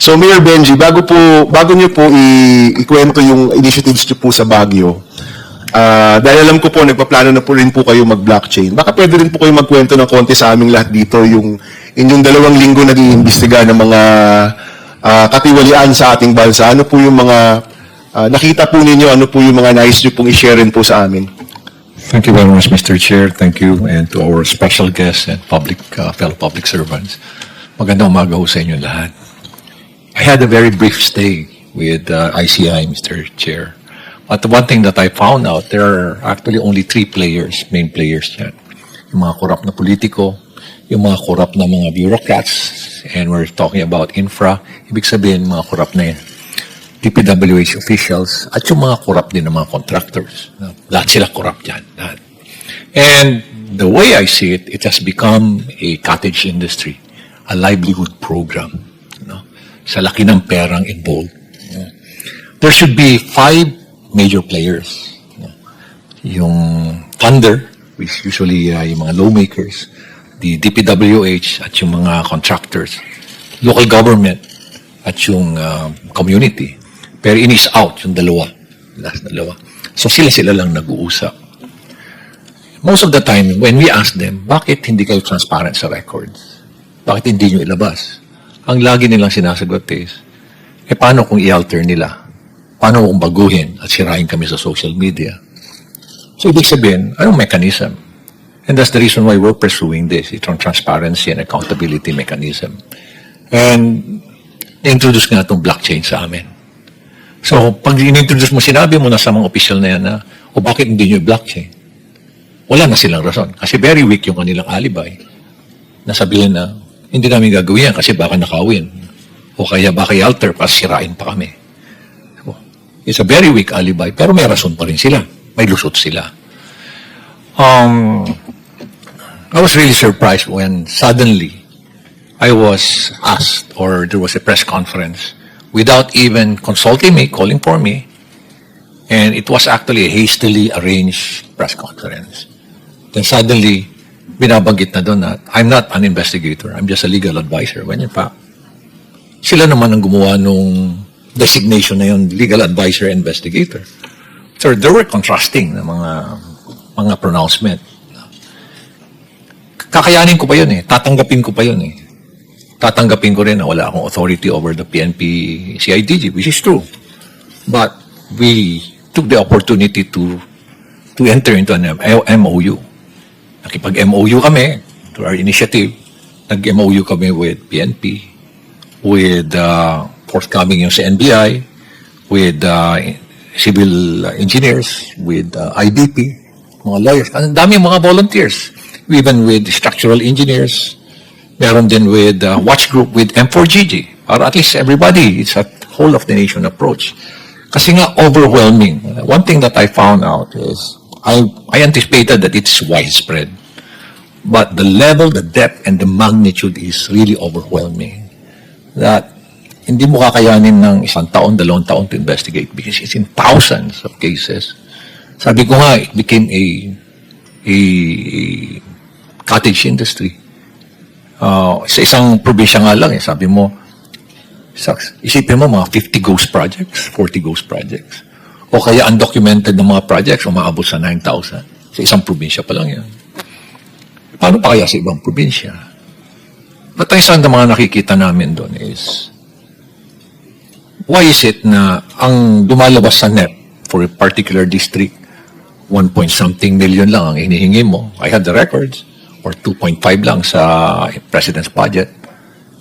So Mayor Benji, bago po bago niyo po i- ikwento yung initiatives niyo po sa Baguio. ah dahil alam ko po nagpaplano na po rin po kayo mag-blockchain. Baka pwede rin po kayo magkwento ng konti sa aming lahat dito yung inyong dalawang linggo nag-iimbestiga ng mga ah, katiwalian sa ating bansa. Ano po yung mga ah, nakita po ninyo, ano po yung mga nais niyo pong i-share rin po sa amin? Thank you very much, Mr. Chair. Thank you and to our special guests and public uh, fellow public servants. Magandang umaga ho sa inyo lahat. I had a very brief stay with uh, ICI, Mr. Chair. But the one thing that I found out, there are actually only three players, main players yan. Yung mga korap na politiko, yung mga korap na mga bureaucrats, and we're talking about infra, ibig sabihin mga korap na yan. DPWH officials, at yung mga korap din ng mga contractors. Lahat sila korap dyan. Lahat. And the way I see it, it has become a cottage industry, a livelihood program. Sa laki ng perang involved. There should be five major players. Yung funder, which usually uh, yung mga lawmakers, the DPWH at yung mga contractors, local government at yung uh, community. Pero inis out yung dalawa. Last dalawa. So sila-sila lang nag-uusap most of the time, when we ask them, bakit hindi kayo transparent sa records? Bakit hindi nyo ilabas? Ang lagi nilang sinasagot is, eh paano kung i-alter nila? Paano kung baguhin at sirain kami sa social media? So, ibig sabihin, anong mechanism? And that's the reason why we're pursuing this, itong transparency and accountability mechanism. And, introduce nga itong blockchain sa amin. So, pag in-introduce mo, sinabi mo na sa mga official na yan na, o bakit hindi nyo blockchain? wala na silang rason. Kasi very weak yung kanilang alibay. Nasabihin na, hindi namin gagawin yan kasi baka nakawin. O kaya baka i-alter pa, sirain pa kami. It's a very weak alibi, pero may rason pa rin sila. May lusot sila. Um, I was really surprised when suddenly I was asked, or there was a press conference, without even consulting me, calling for me, and it was actually a hastily arranged press conference. Then suddenly, binabanggit na doon na, I'm not an investigator, I'm just a legal advisor. When in fact, sila naman ang gumawa nung designation na yun, legal advisor investigator. So there were contrasting na mga mga pronouncement. Kakayanin ko pa yun eh. Tatanggapin ko pa yun eh. Tatanggapin ko rin na wala akong authority over the PNP CIDG, which is true. But we took the opportunity to to enter into an MOU. Nakipag-MOU kami to our initiative. Nag-MOU kami with PNP, with uh, forthcoming yung sa NBI, with uh, civil engineers, with uh, IDP, mga lawyers. Ang dami mga volunteers. Even with structural engineers. Meron din with uh, watch group with M4GG. Para at least everybody, it's a whole of the nation approach. Kasi nga overwhelming. One thing that I found out is I I anticipated that it's widespread. But the level, the depth, and the magnitude is really overwhelming. That hindi mo kakayanin ng isang taon, dalawang taon to investigate because it's in thousands of cases. Sabi ko nga, it became a, a, a cottage industry. Uh, sa isang probinsya nga lang, eh, sabi mo, Sucks. Isipin mo mga 50 ghost projects, 40 ghost projects. O kaya undocumented na mga projects, umaabot sa 9,000. Sa isang probinsya pa lang yan. Paano pa kaya sa ibang probinsya? At ang isang ng mga nakikita namin doon is, why is it na ang dumalabas sa net for a particular district, 1 point something million lang ang hinihingi mo. I had the records. Or 2.5 lang sa president's budget.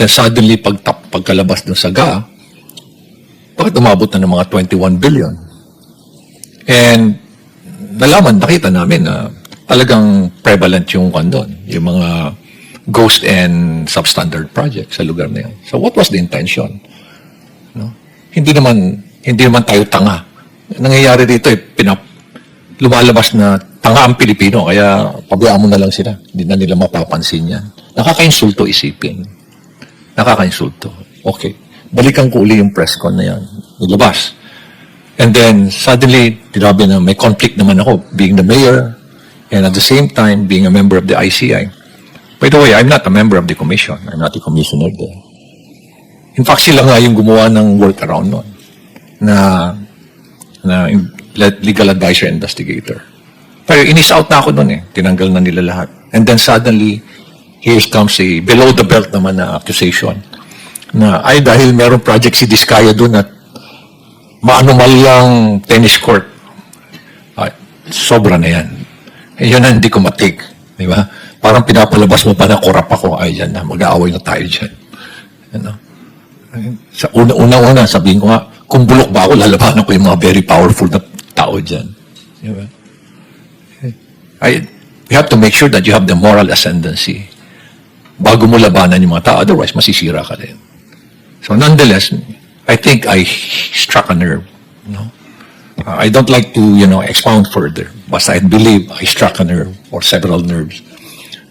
Then suddenly, pag pagkalabas dun sa GA, bakit umabot na ng mga 21 billion? And nalaman, nakita namin na talagang prevalent yung kwan doon, yung mga ghost and substandard projects sa lugar na yun. So what was the intention? No? Hindi naman hindi naman tayo tanga. Nangyayari dito eh, pinap, lumalabas na tanga ang Pilipino, kaya pabayaan mo na lang sila. Hindi na nila mapapansin yan. Nakakainsulto isipin. Nakakainsulto. Okay. Balikan ko uli yung press con na yan. Nilabas. And then, suddenly, tinabi na may conflict naman ako being the mayor and at the same time being a member of the ICI. By the way, I'm not a member of the commission. I'm not a commissioner there. In fact, sila nga yung gumawa ng workaround nun na, na legal advisor investigator. Pero inis out na ako nun eh. Tinanggal na nila lahat. And then suddenly, here comes a below the belt naman na accusation na ay dahil merong project si Diskaya doon at maanumal lang tennis court. Ay, sobra na yan. Eh, yun na hindi ko matik. Di ba? Parang pinapalabas mo pa na korap ako. Ay, yan na. Mag-aaway na tayo dyan. Ano? Sa una-una, sabihin ko nga, kung bulok ba ako, lalabanan ko yung mga very powerful na tao dyan. Di ba? I, you have to make sure that you have the moral ascendancy bago mo labanan yung mga tao. Otherwise, masisira ka din. So nonetheless, I think I struck a nerve. No? Uh, I don't like to, you know, expound further. But I believe I struck a nerve or several nerves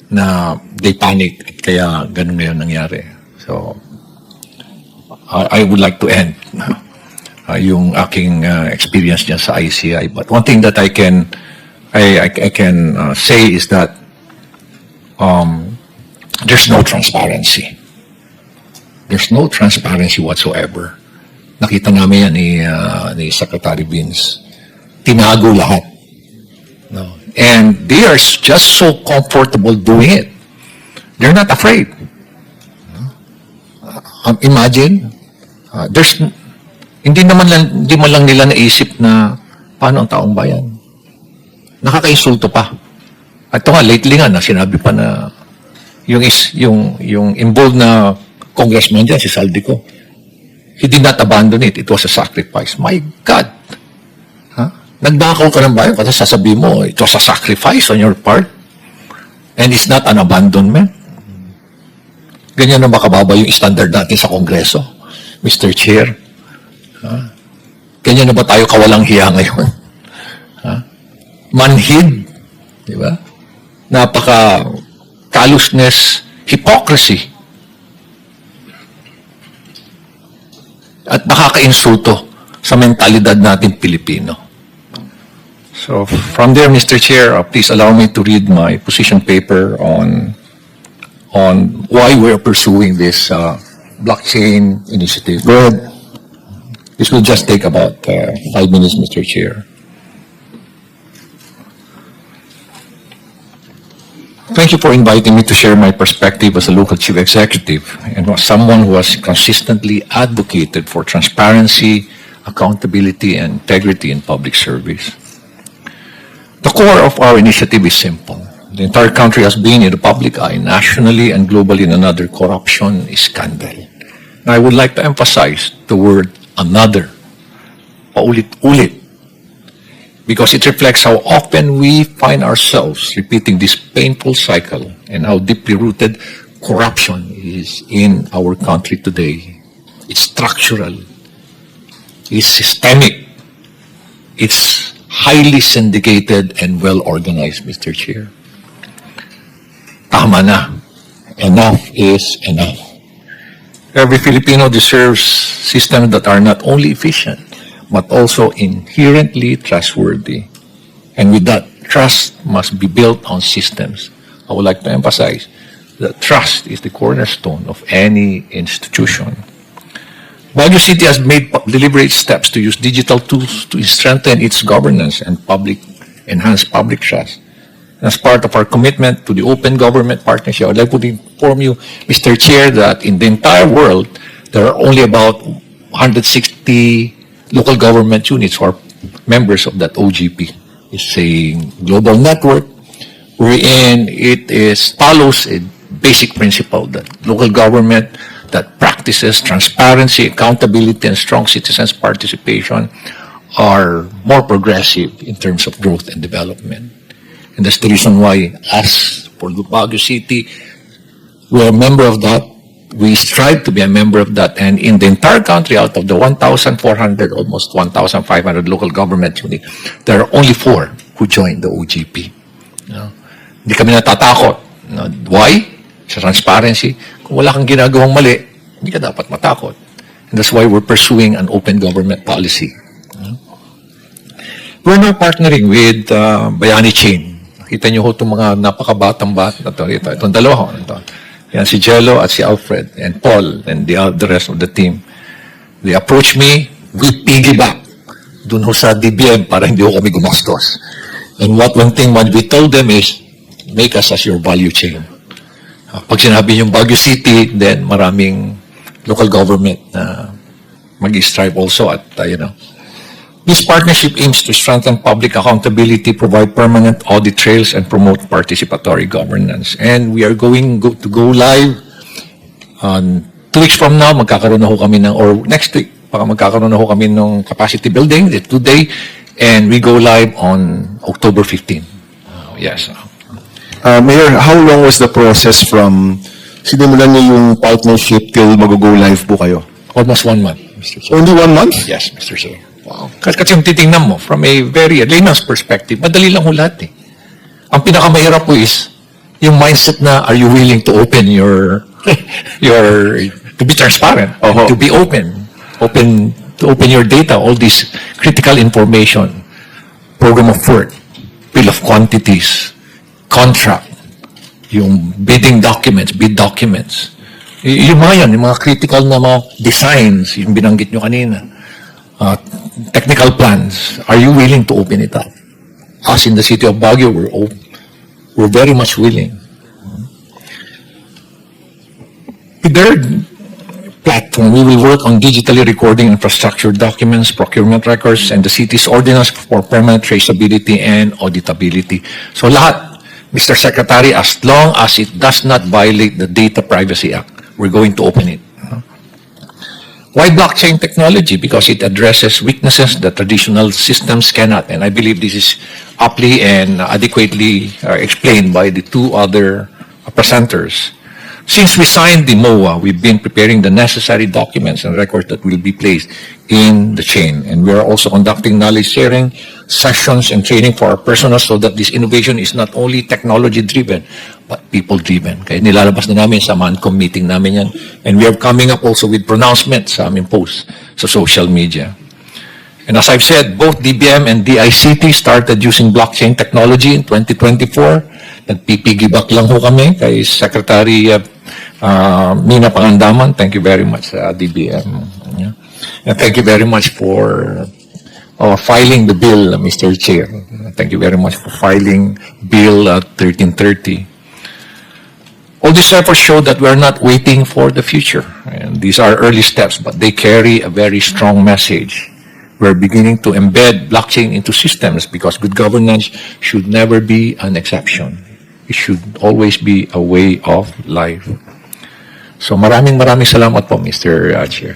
na they panic kaya ganun ngayon nangyari. So, I, I would like to end uh, yung aking uh, experience dyan sa ICI. But one thing that I can I, I, I can uh, say is that um, there's no transparency. There's no transparency whatsoever. Nakita namin yan ni, uh, ni Secretary Vince. Tinago lahat. No. And they are just so comfortable doing it. They're not afraid. Um, imagine, uh, there's, hindi naman lang, hindi man lang nila naisip na paano ang taong bayan. Nakakainsulto pa. At ito nga, lately nga, na sinabi pa na yung, is, yung, yung involved na congressman dyan, si Saldico, he did not abandon it. It was a sacrifice. My God! Ha? Nagdakaw ka ng bayan kasi sasabihin mo, it was a sacrifice on your part. And it's not an abandonment. Ganyan na makababa yung standard natin sa Kongreso, Mr. Chair. Ha? Ganyan na ba tayo kawalang hiya ngayon? Ha? Manhid, di ba? Napaka callousness, hypocrisy. At nakakainsulto sa mentalidad natin Pilipino. So from there, Mr. Chair, uh, please allow me to read my position paper on on why we're pursuing this uh, blockchain initiative. Go ahead. This will just take about uh, five minutes, Mr. Chair. Thank you for inviting me to share my perspective as a local chief executive and as someone who has consistently advocated for transparency, accountability, and integrity in public service. The core of our initiative is simple. The entire country has been in the public eye, nationally and globally, in another corruption scandal. And I would like to emphasize the word another. Paulit-ulit. Because it reflects how often we find ourselves repeating this painful cycle and how deeply rooted corruption is in our country today. It's structural. It's systemic. It's highly syndicated and well organized, Mr. Chair. Tama na. Enough is enough. Every Filipino deserves systems that are not only efficient, but also inherently trustworthy. And with that, trust must be built on systems. I would like to emphasize that trust is the cornerstone of any institution. Baguio City has made deliberate steps to use digital tools to strengthen its governance and public, enhance public trust. As part of our commitment to the open government partnership, I would like to inform you, Mr. Chair, that in the entire world, there are only about 160 local government units are members of that OGP. It's a global network wherein it is follows a basic principle that local government that practices transparency, accountability, and strong citizens' participation are more progressive in terms of growth and development. And that's the reason why, as for Baguio City, we're a member of that. We strive to be a member of that. And in the entire country, out of the 1,400, almost 1,500 local government units, there are only four who joined the OGP. No? Hindi kami natatakot. No? Why? Sa transparency. Kung wala kang ginagawang mali, hindi ka dapat matakot. And that's why we're pursuing an open government policy. No? We're now partnering with uh, Bayani Chain. Nakita niyo ho itong mga napakabatang bat. Ito, ito, itong dalawa ho. Ito. Yan si Jello at si Alfred and Paul and the, other rest of the team. They approached me with piggyback dun ho sa DBM para hindi ho kami gumastos. And what one thing what we told them is, make us as your value chain. Ah, Pag sinabi yung Baguio City, then maraming local government na mag-strive also at, uh, you know, This partnership aims to strengthen public accountability, provide permanent audit trails, and promote participatory governance. And we are going go, to go live on two weeks from now, magkakaroon na ho kami ng, or next week, baka magkakaroon na ho kami ng capacity building, the today, and we go live on October 15. Uh, yes. Uh, Mayor, how long was the process from sinimulan niyo yung partnership till mag-go live po kayo? Almost one month, Mr. Chair. Only one month? Yes, Mr. Chair. Wow. Kasi, kung titingnan mo, from a very layman's perspective, madali lang ho lahat eh. Ang pinakamahirap po is, yung mindset na, are you willing to open your, your, to be transparent, and Oho. to be open, open, to open your data, all this critical information, program of work, bill of quantities, contract, yung bidding documents, bid documents. Y- yung mga yan, yung mga critical na mga designs, yung binanggit nyo kanina, uh, technical plans, are you willing to open it up? Us in the city of Baguio, we're, op- we're very much willing. With their platform, we will work on digitally recording infrastructure documents, procurement records, and the city's ordinance for permanent traceability and auditability. So lahat, Mr. Secretary, as long as it does not violate the Data Privacy Act, we're going to open it. Why blockchain technology? Because it addresses weaknesses that traditional systems cannot. And I believe this is aptly and adequately uh, explained by the two other presenters. Since we signed the MOA, we've been preparing the necessary documents and records that will be placed in the chain. And we are also conducting knowledge sharing sessions and training for our personnel so that this innovation is not only technology driven, but people driven. Kaya nilalabas na namin sa MANCOM meeting namin yan. And we are coming up also with pronouncements sa aming posts sa social media. And as I've said, both DBM and DICT started using blockchain technology in 2024. Nagpipigibak lang ho kami kay Secretary uh, uh, Mina Pangandaman. Thank you very much, uh, DBM. Yeah. And thank you very much for uh, filing the bill, uh, Mr. Chair. Thank you very much for filing Bill uh, 1330. All these efforts show that we are not waiting for the future. And these are early steps, but they carry a very strong message. We're beginning to embed blockchain into systems because good governance should never be an exception. It should always be a way of life. So maraming maraming salamat po, Mr. Chair.